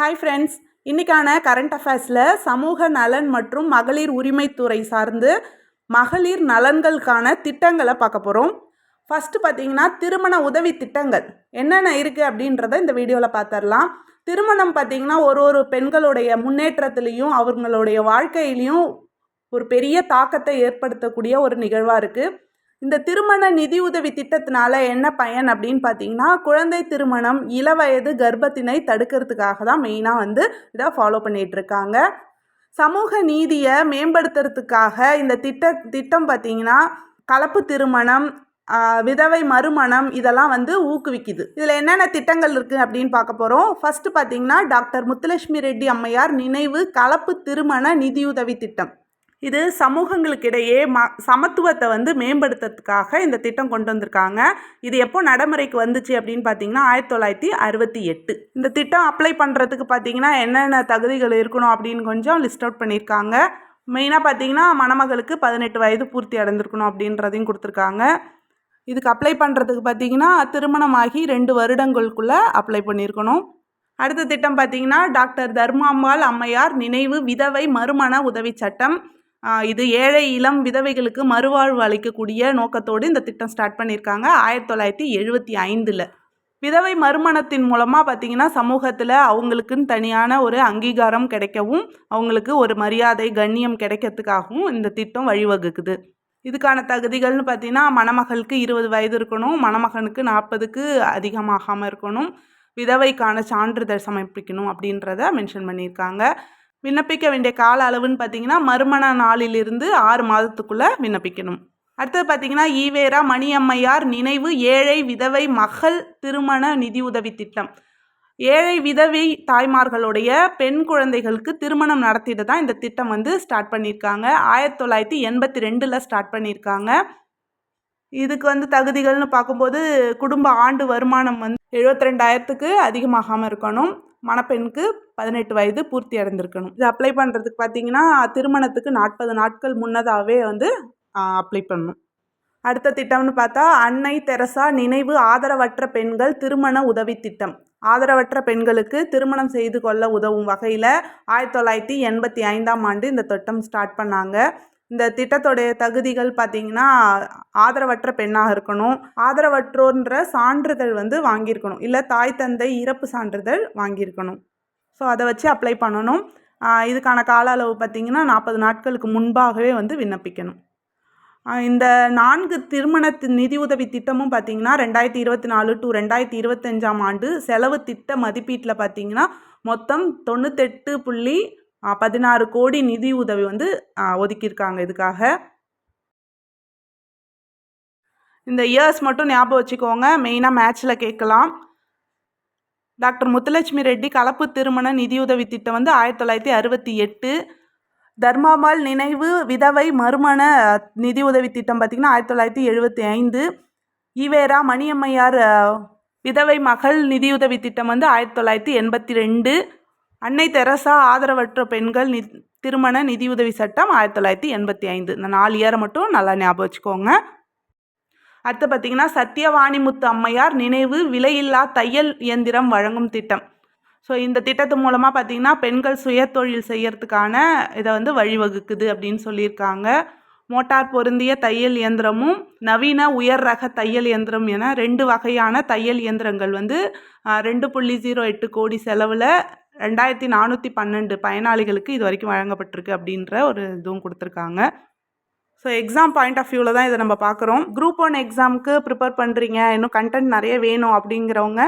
Hi friends இன்றைக்கான current அஃபேர்ஸில் சமூக நலன் மற்றும் மகளிர் உரிமைத்துறை சார்ந்து மகளிர் நலன்களுக்கான திட்டங்களை பார்க்க போகிறோம் ஃபஸ்ட்டு பார்த்தீங்கன்னா திருமண உதவி திட்டங்கள். என்னென்ன இருக்குது அப்படின்றத இந்த வீடியோவில் பார்த்துடலாம். திருமணம் பார்த்திங்கன்னா ஒரு ஒரு பெண்களுடைய முன்னேற்றத்துலேயும் அவங்களுடைய வாழ்க்கையிலையும் ஒரு பெரிய தாக்கத்தை ஏற்படுத்தக்கூடிய ஒரு நிகழ்வாக இருக்குது இந்த திருமண நிதியுதவி திட்டத்தினால என்ன பயன் அப்படின்னு பார்த்தீங்கன்னா குழந்தை திருமணம் இளவயது கர்ப்பத்தினை தடுக்கிறதுக்காக தான் மெயினாக வந்து இதை ஃபாலோ பண்ணிகிட்ருக்காங்க சமூக நீதியை மேம்படுத்துறதுக்காக இந்த திட்ட திட்டம் பார்த்தீங்கன்னா கலப்பு திருமணம் விதவை மறுமணம் இதெல்லாம் வந்து ஊக்குவிக்குது. இதில் என்னென்ன திட்டங்கள் இருக்குது அப்படின்னு பார்க்க போகிறோம் ஃபஸ்ட்டு பார்த்தீங்கன்னா டாக்டர் முத்துலட்சுமி ரெட்டி அம்மையார் நினைவு கலப்பு திருமண நிதியுதவி திட்டம். இது சமூகங்களுக்கிடையே ம சமத்துவத்தை வந்து மேம்படுத்துறதுக்காக இந்த திட்டம் கொண்டு வந்திருக்காங்க. இது எப்போ நடைமுறைக்கு வந்துச்சு அப்படின்னு பார்த்தீங்கன்னா ஆயிரத்தி தொள்ளாயிரத்தி அறுபத்தி எட்டு. இந்த திட்டம் அப்ளை பண்ணுறதுக்கு பார்த்தீங்கன்னா என்னென்ன தகுதிகள் இருக்கணும் அப்படின்னு கொஞ்சம் லிஸ்ட் அவுட் பண்ணியிருக்காங்க. மெயினாக பார்த்தீங்கன்னா மணமகளுக்கு பதினெட்டு வயது பூர்த்தி அடைந்திருக்கணும் அப்படின்றதையும் கொடுத்துருக்காங்க. இதுக்கு அப்ளை பண்ணுறதுக்கு பார்த்தீங்கன்னா திருமணமாகி ரெண்டு வருடங்களுக்குள்ளே அப்ளை பண்ணியிருக்கணும். அடுத்த திட்டம் பார்த்தீங்கன்னா டாக்டர் தர்மாம்பாள் அம்மையார் நினைவு விதவை மறுமண உதவி சட்டம். இது ஏழை இளம் விதவைகளுக்கு மறுவாழ்வு அளிக்கக்கூடிய நோக்கத்தோடு இந்த திட்டம் ஸ்டார்ட் பண்ணியிருக்காங்க. ஆயிரத்தி தொள்ளாயிரத்தி எழுபத்தி ஐந்தில். விதவை மறுமணத்தின் மூலமாக பார்த்திங்கன்னா சமூகத்தில் அவங்களுக்குன்னு தனியான ஒரு அங்கீகாரம் கிடைக்கவும் அவங்களுக்கு ஒரு மரியாதை கண்ணியம் கிடைக்கிறதுக்காகவும் இந்த திட்டம் வழிவகுக்குது. இதுக்கான தகுதிகள்னு பார்த்தீங்கன்னா மணமகளுக்கு இருபது வயது இருக்கணும் மணமகனுக்கு நாற்பதுக்கு அதிகமாகாமல் இருக்கணும் விதவைக்கான சான்றிதழ் சமர்ப்பிக்கணும் அப்படின்றத மென்ஷன் பண்ணியிருக்காங்க. விண்ணப்பிக்க வேண்டிய கால அளவுன்னு பார்த்தீங்கன்னா மறுமண நாளிலிருந்து ஆறு மாதத்துக்குள்ளே விண்ணப்பிக்கணும். அடுத்தது பார்த்தீங்கன்னா ஈவேரா மணியம்மையார் நினைவு ஏழை விதவை மகள் திருமண நிதியுதவி திட்டம். ஏழை விதவை தாய்மார்களுடைய பெண் குழந்தைகளுக்கு திருமணம் நடத்திட்டு தான் இந்த திட்டம் வந்து ஸ்டார்ட் பண்ணியிருக்காங்க. ஆயிரத்தி தொள்ளாயிரத்தி எண்பத்தி ரெண்டில் ஸ்டார்ட் பண்ணியிருக்காங்க. இதுக்கு வந்து தகுதிகள்னு பார்க்கும்போது குடும்ப ஆண்டு வருமானம் வந்து எழுபத்தி ரெண்டாயிரத்துக்கு அதிகமாகாமல் இருக்கணும். மணப்பெண்ணுக்கு பதினெட்டு வயது பூர்த்தி அடைந்திருக்கணும். இது அப்ளை பண்ணுறதுக்கு பார்த்தீங்கன்னா திருமணத்துக்கு நாற்பது நாட்கள் முன்னதாகவே வந்து அப்ளை பண்ணணும். அடுத்த திட்டம்னு பார்த்தா அன்னை தெரசா நினைவு ஆதரவற்ற பெண்கள் திருமண உதவி திட்டம். ஆதரவற்ற பெண்களுக்கு திருமணம் செய்து கொள்ள உதவும் வகையில் ஆயிரத்தி தொள்ளாயிரத்தி எண்பத்தி ஐந்தாம் ஆண்டு இந்த திட்டம் ஸ்டார்ட் பண்ணாங்க. இந்த திட்டத்தோடைய தகுதிகள் பார்த்தீங்கன்னா ஆதரவற்ற பெண்ணாக இருக்கணும். ஆதரவற்றோன்ற சான்றிதழ் வந்து வாங்கியிருக்கணும். இல்லை தாய் தந்தை இறப்பு சான்றிதழ் வாங்கியிருக்கணும். ஸோ அதை வச்சு அப்ளை பண்ணணும். இதுக்கான கால அளவு பார்த்தீங்கன்னா நாற்பது நாட்களுக்கு முன்பாகவே வந்து விண்ணப்பிக்கணும். இந்த நான்கு திருமண நிதியுதவி திட்டமும் பார்த்தீங்கன்னா ரெண்டாயிரத்தி இருபத்தி நாலு டு ரெண்டாயிரத்தி இருபத்தஞ்சாம் ஆண்டு செலவு திட்ட மதிப்பீட்டில் பார்த்தீங்கன்னா மொத்தம் தொண்ணூத்தெட்டு புள்ளி பதினாறு கோடி நிதி உதவி வந்து ஒதுக்கியிருக்காங்க இதுக்காக. இந்த இயர்ஸ் மட்டும் ஞாபகம் வச்சுக்கோங்க. மெயினாக மேட்ச்சில் கேட்கலாம். டாக்டர் முத்துலட்சுமி ரெட்டி கலப்பு திருமண நிதியுதவி திட்டம் வந்து ஆயிரத்தி தொள்ளாயிரத்தி அறுபத்தி எட்டு. தர்மாபால் நினைவு விதவை மறுமண நிதியுதவி திட்டம் பார்த்திங்கன்னா ஆயிரத்தி தொள்ளாயிரத்தி எழுபத்தி ஐந்து. ஈவேரா மணியம்மையார் விதவை மகள் நிதியுதவி திட்டம் வந்து ஆயிரத்தி தொள்ளாயிரத்தி எண்பத்தி ரெண்டு. அன்னை தெரசா ஆதரவற்ற பெண்கள் நி திருமண நிதியுதவி சட்டம் ஆயிரத்தி தொள்ளாயிரத்தி எண்பத்தி ஐந்து. இந்த நாலு இயரை மட்டும் நல்லா ஞாபகம் வச்சுக்கோங்க. அடுத்து பார்த்தீங்கன்னா சத்யவாணிமுத்து அம்மையார் நினைவு விலையில்லா தையல் இயந்திரம் வழங்கும் திட்டம். ஸோ இந்த திட்டத்து மூலமாக பார்த்தீங்கன்னா பெண்கள் சுயதொழில் செய்யறதுக்கான இதை வந்து வழிவகுக்குது அப்படின்னு சொல்லியிருக்காங்க. மோட்டார் பொருந்திய தையல் இயந்திரமும் நவீன உயர் ரக தையல் இயந்திரம் என ரெண்டு வகையான தையல் இயந்திரங்கள் வந்து ரெண்டு புள்ளி ஜீரோ எட்டு கோடி செலவில் ரெண்டாயிரத்தி நானூற்றி பன்னெண்டு பயனாளிகளுக்கு இது வரைக்கும் வழங்கப்பட்டிருக்கு அப்படின்ற ஒரு இதுவும் கொடுத்துருக்காங்க. ஸோ எக்ஸாம் பாயிண்ட் ஆஃப் வியூவில் தான் இதை நம்ம பார்க்குறோம். குரூப் ஒன் எக்ஸாமுக்கு ப்ரிப்பேர் பண்ணுறீங்க இன்னும் கண்டென்ட் நிறைய வேணும் அப்படிங்கிறவங்க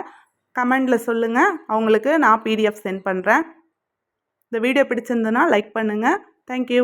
கமெண்டில் சொல்லுங்கள் அவங்களுக்கு நான் பிடிஎஃப் சென்ட் பண்ணுறேன் இந்த வீடியோ பிடிச்சிருந்துன்னா லைக் பண்ணுங்கள் தேங்க்யூ